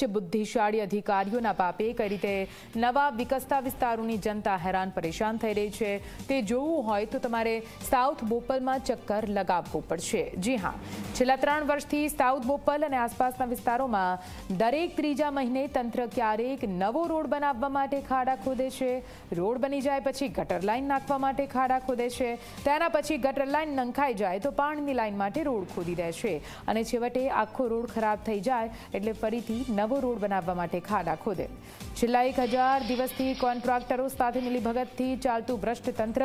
છે બુદ્ધિશાળી અધિકારીઓના પાપે કઈ રીતે નવા વિકસતા વિસ્તારોની જનતા હેરાન પરેશાન થઈ રહી છે તે જોવું હોય તો તમારે સાઉથ બોપલમાં ચક્કર લગાવવું પડશે. જી હા, છેલ્લા ત્રણ વર્ષથી સાઉથ બોપલ અને આસપાસના વિસ્તારોમાં દરેક ત્રીજા મહિને તંત્ર ક્યારેક નવો રોડ બનાવવા માટે ખાડા ખોદે છે. રોડ બની જાય પછી ગટર લાઇન નાખવા માટે ખાડા ખોદે છે. તેના પછી ગટર લાઇન નંખાઈ જાય તો પાણીની લાઈન માટે રોડ ખોદી દે છે. અને છેવટે આખો રોડ ખરાબ થઈ જાય એટલે ફરીથી નવો રોડ બનાવવા માટે ખાડા ખોદે. છેલ્લા એક હજાર દિવસથી કોન્ટ્રાક્ટરો સાથે મિલીભગતથી ચાલતું ભ્રષ્ટ તંત્ર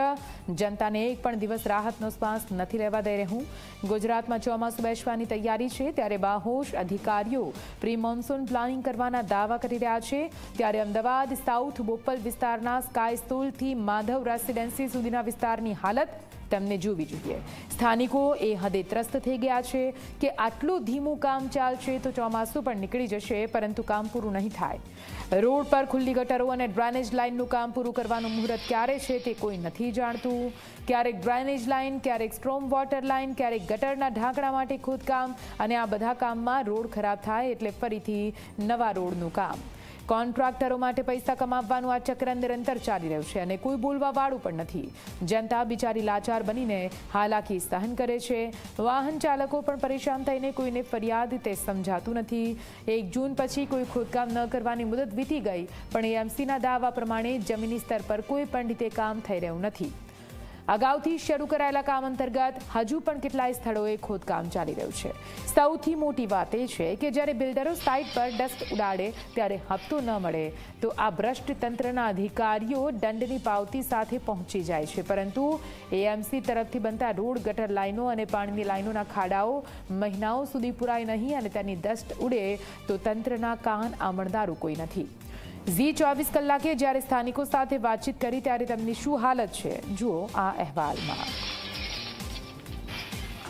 જનતાને એક પણ દિવસ રાહતનો શ્વાસ નથી લેવા દઈ રહ્યું. ગુજરાતમાં ચોમાસું બેસવાની તૈયારી છે, ત્યારે બાહોશ અધિકારીઓ પ્રી મોન્સૂન પ્લાનિંગ કરવાના દાવા કરી રહ્યા છે. ત્યારે અમદાવાદ સાઉથ બોપલ વિસ્તારના સ્કાય સ્કૂલથી માધવ રેસિડેન્સી સુધીના વિસ્તારની હાલત તેમને જોવી જોઈએ. સ્થાનિકો એ હદે ત્રસ્ત થઈ ગયા છે કે આટલું ધીમું કામ ચાલશે તો ચોમાસું પણ નીકળી જશે, પરંતુ કામ પૂરું નહીં થાય. રોડ પર ખુલ્લી ગટરો અને ડ્રેનેજ લાઇનનું કામ પૂરું કરવાનું મુહૂર્ત ક્યારે છે તે કોઈ નથી જાણતું. ક્યારેક ડ્રેનેજ લાઇન, ક્યારેક સ્ટ્રોમ વોટર લાઇન, ક્યારેક ગટરના ઢાંકણા માટે ખોદકામ, અને આ બધા કામમાં રોડ ખરાબ થાય એટલે ફરીથી નવા રોડનું કામ. કોન્ટ્રાક્ટરો માટે પૈસા કમાવવાનું આ ચક્ર નિરંતર ચાલી રહ્યું છે અને કોઈ બોલવા વાળું પણ નથી. જનતા બિચારી લાચાર બનીને હાલાકી સહન કરે છે. વાહન ચાલકો પણ પરેશાન થઈને કોઈને ફરિયાદ તે સમજાતું નથી. એક જૂન પછી કોઈ ખોદકામ ન કરવાની મુદત વીતી ગઈ, પણ એએમસીના દાવા પ્રમાણે જમીની સ્તર પર કોઈ પણ રીતે કામ થઈ રહ્યું નથી. અગાઉથી શરૂ કરાયેલા કામ અંતર્ગત હજુ પણ કેટલાય સ્થળોએ ખોદકામ ચાલી રહ્યું છે. સૌથી મોટી વાત એ છે કે જ્યારે બિલ્ડરો સાઇટ પર ડસ્ટ ઉડાડે ત્યારે હપ્તો ન મળે, તો આ ભ્રષ્ટ તંત્રના અધિકારીઓ દંડની પાવતી સાથે પહોંચી જાય છે. પરંતુ એએમસી તરફથી બનતા રોડ ગટર લાઈનો અને પાણીની લાઈનોના ખાડાઓ મહિનાઓ સુધી પુરાય નહીં અને તેની ડસ્ટ ઉડે તો તંત્રના કાન આમણદારું કોઈ નથી. ઝી ચોવીસ કલાકે જ્યારે સ્થાનિકો સાથે વાતચીત કરી ત્યારે તેમની શું હાલત છે? જુઓ આ અહેવાલમાં.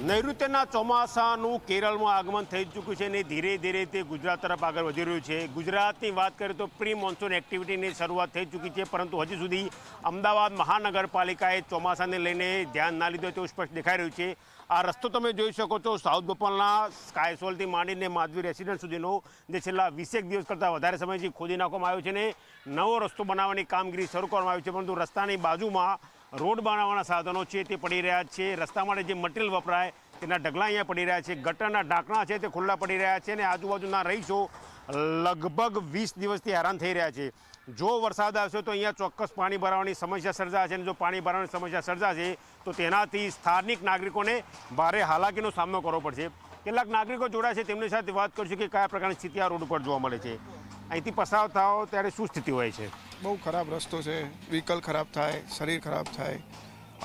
નૈઋત્યના ચોમાસાનું કેરળમાં આગમન થઈ ચૂક્યું છે અને ધીરે ધીરે તે ગુજરાત તરફ આગળ વધી રહ્યું છે. ગુજરાતની વાત કરીએ તો પ્રી મોન્સૂન એક્ટિવિટીની શરૂઆત થઈ ચૂકી છે, પરંતુ હજી સુધી અમદાવાદ મહાનગરપાલિકાએ ચોમાસાને લઈને ધ્યાન ના લીધું તેવું સ્પષ્ટ દેખાઈ રહ્યું છે. આ રસ્તો તમે જોઈ શકો છો, સાઉથ ભોપાલના સ્કાયસોલથી માંડીને માધવી રેસિડેન્ટ સુધીનો, જે છેલ્લા વીસેક દિવસ કરતાં વધારે સમયથી ખોદી નાખવામાં આવ્યો છે ને નવો રસ્તો બનાવવાની કામગીરી શરૂ કરવામાં આવી છે, પરંતુ રસ્તાની બાજુમાં રોડ બનાવવાના સાધનો છે તે પડી રહ્યા છે. રસ્તા માટે જે મટીરિયલ વપરાય તેના ઢગલા અહીંયા પડી રહ્યા છે. ગટરના ઢાંકણા છે તે ખુલ્લા પડી રહ્યા છે અને આજુબાજુના રહીશો લગભગ વીસ દિવસથી હેરાન થઈ રહ્યા છે. જો વરસાદ આવશે તો અહીંયા ચોક્કસ પાણી ભરાવાની સમસ્યા સર્જાશે અને જો પાણી ભરાવાની સમસ્યા સર્જાશે તો તેનાથી સ્થાનિક નાગરિકોને ભારે હાલાકીનો સામનો કરવો પડશે. કેટલાક નાગરિકો જોડાય છે તેમની સાથે વાત કરશું કે કયા પ્રકારની સ્થિતિ આ રોડ ઉપર જોવા મળે છે. અહીંથી પસાર થાઓ ત્યારે શું સ્થિતિ હોય છે? બહુ ખરાબ રસ્તો છે. વ્હીકલ ખરાબ થાય શરીર ખરાબ થાય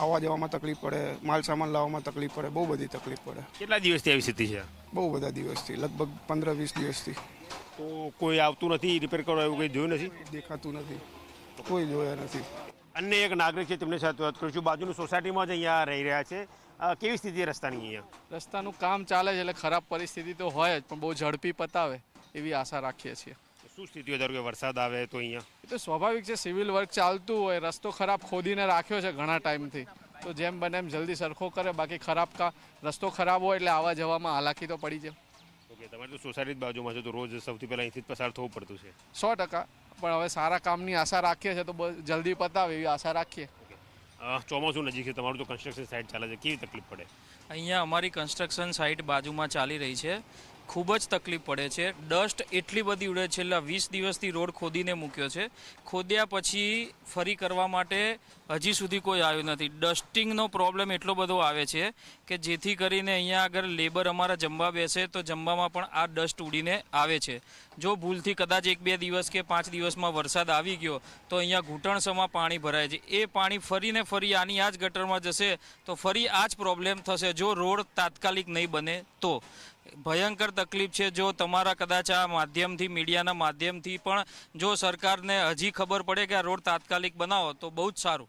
આવવા જવામાં તકલીફ પડે માલ સામાન લાવવામાં તકલીફ પડે બહુ બધી તકલીફ પડે. કેટલા દિવસથી આવી સ્થિતિ છે? બહુ બધા દિવસથી લગભગ પંદર વીસ દિવસથી. તો કોઈ આવતું નથી રિપેર કરવા એવું કંઈ જોયું નથી? દેખાતું નથી. કોઈ જોયા નથી. અન્ય એક નાગરિક છે તેમની સાથે વાત કરીશું. બાજુની સોસાયટીમાં જ અહીંયા રહી રહ્યા છે. કેવી સ્થિતિ છે રસ્તાની અહીંયા? રસ્તાનું કામ ચાલે છે એટલે ખરાબ પરિસ્થિતિ તો હોય જ પણ બહુ ઝડપી પતાવે એવી આશા રાખીએ છીએ. શું સ્થિતિ ધારો કે વરસાદ આવે તો અહીંયા? એ તો સ્વાભાવિક છે સિવિલ વર્ક ચાલતું હોય રસ્તો ખરાબ ખોદીને રાખ્યો છે ઘણા ટાઈમથી. તો જેમ બને એમ જલ્દી સરખો કરે બાકી ખરાબ કા રસ્તો ખરાબ હોય એટલે આવવા જવામાં હાલાકી તો પડી જાય ઓકે તમારે તો સોસાયટી જ બાજુમાં છે તો રોજ સૌથી પહેલાં અહીંથી જ પસાર થવું પડતું છે. સો ટકા પણ હવે સારા કામની આશા રાખીએ છીએ તો બ- જલ્દી પતાવે એવી આશા રાખીએ. અ, ચોમાસું નજીક છે તમારું તો કન્સ્ટ્રક્શન સાઇટ ચાલે છે કેવી તકલીફ પડે? અહીંયા અમારી કન્સ્ટ્રક્શન સાઇટ બાજુમાં ચાલી રહી છે. ખૂબ જ તકલીફ પડે છે. ડસ્ટ એટલી બધી ઉડે છેલ્લા વીસ દિવસથી રોડ ખોદીને મૂક્યો છે. ખોદ્યા પછી ફરી કરવા માટે હજી સુધી કોઈ આવ્યું નથી. ડસ્ટિંગનો પ્રોબ્લેમ એટલો બધો આવે છે કે જેથી કરીને અહીંયા આગળ લેબર અમારા જમવા બેસે તો જમવામાં પણ આ ડસ્ટ ઉડીને આવે છે. જો ભૂલથી કદાચ એક બે દિવસ કે પાંચ દિવસમાં વરસાદ આવી ગયો તો અહીંયા ઘૂંટણસમાં પાણી ભરાય છે. એ પાણી ફરીને ફરી આની આ જ ગટરમાં જશે તો ફરી આ જ પ્રોબ્લેમ થશે જો રોડ તાત્કાલિક નહીં બને તો. ભયંકર તકલીફ છે. જો તમારા કદાચ આ માધ્યમથી મીડિયાના માધ્યમથી પણ જો સરકારને હજી ખબર પડે કે આ રોડ તાત્કાલિક બનાવો તો બહુ જ સારું.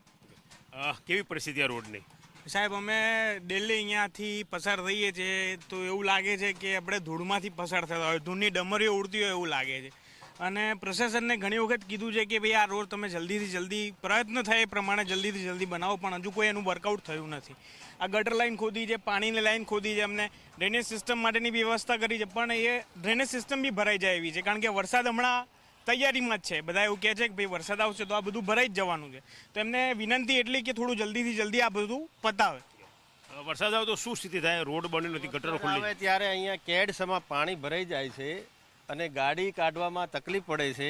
કેવી પરિસ્થિતિ આ રોડની? સાહેબ અમે ડેલી અહીંયાથી પસાર થઈએ છીએ. તો એવું લાગે છે કે આપણે ધૂળમાંથી પસાર થતા હોય. ધૂળની ડમરીઓ ઉડતી હોય એવું લાગે છે. અને પ્રશાસનને ઘણી વખત કીધું છે કે ભાઈ આ રોડ તમે જલ્દીથી જલ્દી પ્રયત્ન થાય એ પ્રમાણે જલ્દીથી જલ્દી બનાવો પણ હજુ કોઈ એનું વર્કઆઉટ થયું નથી. આ ગટર લાઈન ખોદી છે પાણીની લાઈન ખોદી છે અમને ડ્રેનેજ સિસ્ટમ માટેની બી વ્યવસ્થા કરી છે પણ એ ડ્રેનેજ સિસ્ટમ બી ભરાઈ જાય એવી છે કારણ કે વરસાદ હમણાં તૈયારીમાં જ છે. બધા એવું કહે છે કે ભાઈ વરસાદ આવશે તો આ બધું ભરાઈ જ જવાનું છે. તો એમને વિનંતી એટલી કે થોડું જલ્દીથી જલ્દી આ બધું પતાવે. વરસાદ આવે તો શું સ્થિતિ થાય? રોડ બની નથી ગટર ખુલ્લી. આવે ત્યારે અહીંયા કેડ સમા પાણી ભરાઈ જાય છે. અને ગાડી કાઢવામાં તકલીફ પડે છે.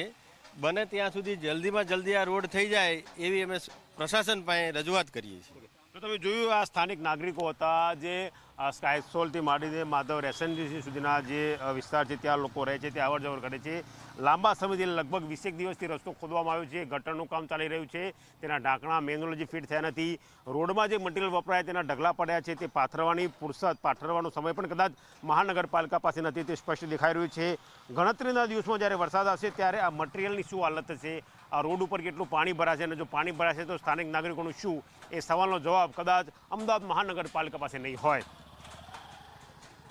બને ત્યાં સુધી જલ્દીમાં જલ્દી આ રોડ થઈ જાય એવી અમે પ્રશાસન પાસે રજૂઆત કરીએ છીએ. તો તમે જોયું આ સ્થાનિક નાગરિકો હતા જે સ્કાયસોલથી માંડીને માધવ રેસન્સી સુધીના જે વિસ્તાર છે, ત્યાં લોકો રહે છે, ત્યાં અવર જવર કરે છે. લાંબા સમયથી લગભગ વીસેક દિવસથી રસ્તો ખોદવામાં આવ્યો છે, ગટરનું કામ ચાલી રહ્યું છે, તેના ઢાંકણા મેનોલોજી ફિટ થયા નથી. રોડમાં જે મટીરિયલ વપરાય તેના ઢગલા પડ્યા છે, તે પાથરવાની ફુરસદ પાથરવાનો સમય પણ કદાચ મહાનગરપાલિકા પાસે નથી, તે સ્પષ્ટ દેખાઈ રહ્યું છે. ગણતરીના દિવસમાં જ્યારે વરસાદ આવશે ત્યારે આ મટીરિયલની શું હાલત થશે આ રોડ ઉપર કેટલું પાણી ભરાશે અને જો પાણી ભરાશે તો સ્થાનિક નાગરિકોનું શું? એ સવાલનો જવાબ કદાચ અમદાવાદ મહાનગરપાલિકા પાસે નહીં હોય.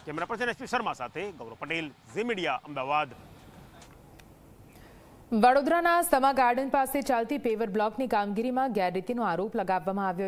કેમેરા પર્સન એસપી શર્મા સાથે ગૌરવ પટેલ, ઝી મીડિયા, અમદાવાદ. વડોદરાના સમા ગાર્ડન પાસે ચાલતી પેવર બ્લોકની કામગીરીમાં ગેરરીતિનો આરોપ લગાવવામાં આવ્યો